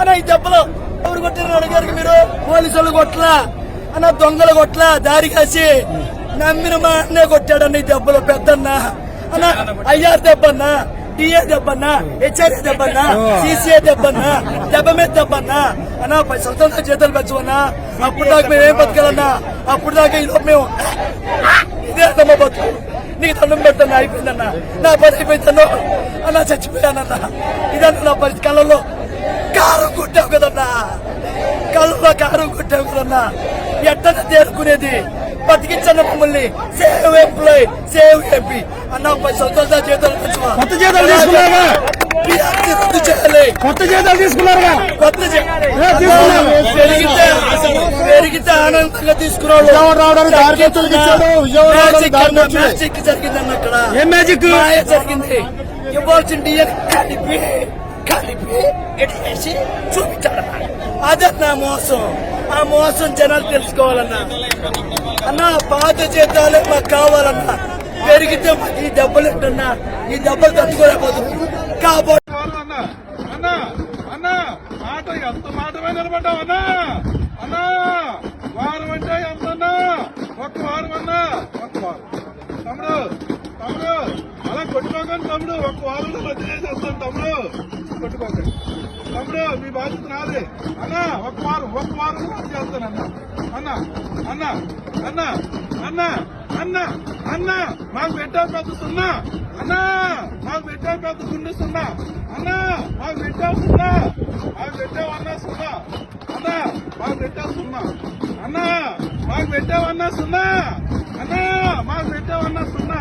అన్న ఈ దెబ్బలు ఎవరు కొట్టారు అడిగారు మీరు. పోలీసులు కొట్లా? అన్న దొంగలు కొట్లా? దారి కాసి నమ్మిన మా అన్నే కొట్టాడన్న ఈ దెబ్బలు పెద్దన్న. అన్న ఐఆర్ దెబ్బన్న డిఏ దెబ్బన్నా హెచ్ఆర్ఏ దెబ్బన్నా సిసిఏ దెబ్బన్నా దెబ్బ మీద దెబ్బన్నా. అన్న పది సంవత్సరాల జీతాలు పెంచమన్నా అప్పుడు దాకా మేము ఏం బతకాలన్నా? అప్పుడు దాకా లోపు మేము ఇదే అన్నమ్మ బతుకు. నీకు దండం పెట్టన్నా అయిపోయిందన్న. నా పని అయిపోయిందన్న. అన్న చచ్చిపోయానన్న. ఇదన్న నా పరిస్థితి. కళ్ళల్లో కళ్ళలో కారం కొట్టావు కదన్నా. ఎట్టన తేరుకునేది. బతికించన్న మమ్మల్ని. Save employ save MP. అన్న సంవత్సరాల జీతాలు పెంచమా? కొత్త జీతాలు తీసుకున్నారా? పిఆర్సీ రద్దు చేయాలి. కొత్త జీతాలు తీసుకున్నారుగా? కొత్త జీ- ఏ, తీసుకున్నాం. పెరిగితే పెరిగితే ఆనందంగా తీసుకున్నాడు. విజయవాడ రావడానికి దారికొచ్చులకు ఇచ్చాడు. విజయవాడ రావడానికి మ్యాజిక్ జరిగిందన్న అక్కడ. ఏం జరిగింది. ఇవ్వాల్సిన డిఎన్ కలిపి కలిపి ఇటు చేసి చూపించాడన్న అదన్న మోసం. ఆ మోసం జనాలు తెలుసుకోవాలన్నా. అన్న పాత జీతాలే మాకు కావాలన్నా. పెరిగితే ఈ డబ్బులు ఏంటన్నా? ఈ డబ్బులు తట్టుకోలేకపోతుంది కాబట్టి అన్న మాట ఎంత మాటమే నిలబడ్డావు అన్న? అన్నా వారం అంటే ఎంత అన్నా ఒక్క వారం అన్నా ఒక్క వారం తమ్ముడు తమ్ముడు అలా తమ్ముడు ఒక్క వారంలో రద్దు చేసేస్తాను తమ్ముడు. కొట్టుకోకండి తమ్ముడు మీ బాధ్యత నాదే. అన్న ఒక్క వారం ఒక్క వారం రద్దు చేస్తాను అన్న. అన్న అన్న అన్న అన్న అన్న అన్న మాకు పెట్టా పెద్ద సున్నా. అన్న మాకు పెట్టా పెద్ద గుండె సున్నా. అన్న మాకు పెట్టా సున్నా. మాకు పెట్టావన్నా సున్నా. అన్న మాకు పెట్టా సున్నా. అన్న మాకు పెట్టావన్నా సున్నా. అన్న మాకు పెట్టావన్నా సున్నా.